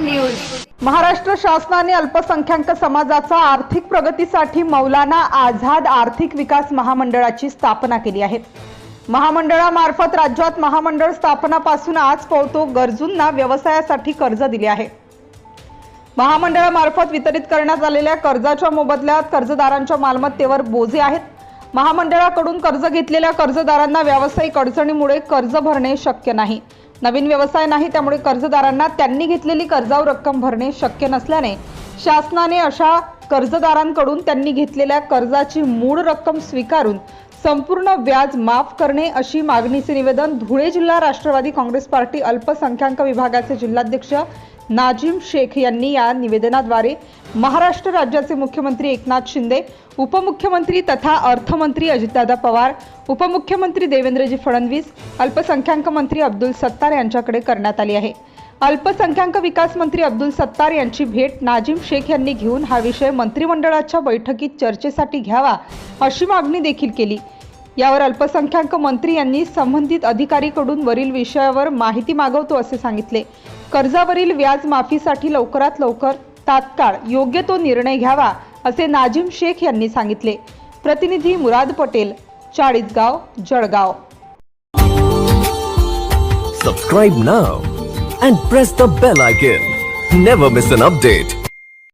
News. Maharashtra शासनाने अल्पसंख्याक समाजाचा आर्थिक प्रगतीसाठी मौलाना आझाद आर्थिक विकास महामंडळाची स्थापना केली आहे. महामंडळामार्फत राज्यात महामंडळ स्थापनापासून आज पोहतो गरजूंना व्यवसायासाठी कर्ज दिले आहे. महामंडळामार्फत वितरित करण्यात आलेल्या कर्जाच्या मोबदल्यात कर्जदारांच्या मालमत्तेवर बोजे आहेत. महामंडळाकडून कर्ज घेतलेल्या कर्जदारांना व्यावसायिक अडचणीमुळे कर्ज भरणे शक्य नाही. नवीन व्यवसाय नाही त्यामुळे कर्जदारांना त्यांनी घेतलेली कर्जावर रक्कम भरणे शक्य नसल्याने शासनाने अशा कर्जदारांकडून त्यांनी घेतलेल्या कर्जाची मूळ रक्कम स्वीकारून संपूर्ण व्याज माफ करणे अशी मागणीचे निवेदन धुळे जिल्हा राष्ट्रवादी काँग्रेस पार्टी अल्पसंख्याक विभागाचे जिल्हाध्यक्ष नाजिम शेख यांनी या निवेदनाद्वारे महाराष्ट्र राज्याचे मुख्यमंत्री एकनाथ शिंदे उपमुख्यमंत्री तथा अर्थमंत्री अजितदादा पवार उपमुख्यमंत्री देवेंद्रजी फडणवीस अल्पसंख्याक मंत्री अब्दुल सत्तार यांच्याकडे करण्यात आली आहे. अल्पसंख्याक विकास मंत्री अब्दुल सत्तार यांची भेट नाजिम शेख यांनी घेऊन हा विषय मंत्रिमंडळाच्या बैठकीत चर्चेसाठी घ्यावा अशी मागणी देखील केली. यावर अल्पसंख्याक मंत्री यांनी संबंधित अधिकारीकडून वरील विषयावर माहिती मागवतो असे सांगितले. कर्जावरील व्याज माफीसाठी लवकरात लवकर तात्काळ योग्य तो निर्णय घ्यावा असे नाजिम शेख यांनी सांगितले. प्रतिनिधी Murad Patel Chalisgaon Jalgaon. Subscribe now and press the bell icon never miss an update